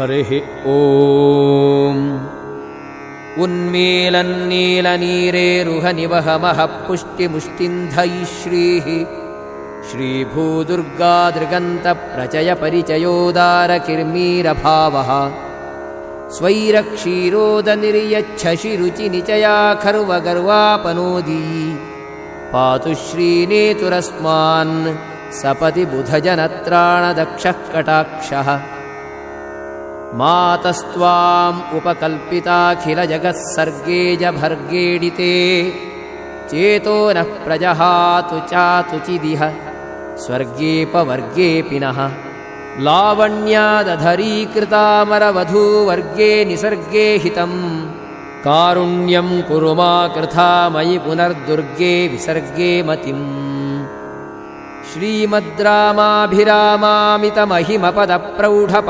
हरिः ॐ। उन्मीलन्नीलनीरेरुहनिवहमः पुष्टिमुष्टिन्धैः श्रीः श्रीभूदुर्गादृगन्तप्रचयपरिचयोदारकिर्मीरभावः स्वैरक्षीरोदनिर्यच्छशिरुचिनिचया खर्वगर्वापनोदी पातु श्रीनेतुरस्मान् सपति बुधजनत्राणदक्षः कटाक्षः मातस्त्वाम् उपकल्पिताखिलजगत्सर्गेजभर्गेडिते चेतो नः प्रजहातु चातुचिदिह स्वर्गेऽपवर्गेऽपि नः। लावण्यादधरीकृतामरवधूवर्गे निसर्गे हितम्। कारुण्यम् कुरु मा कृथा मयि पुनर्दुर्गे विसर्गे मतिम्। श्रीमद् रामाभिरामामितमहिमपदप्रौढ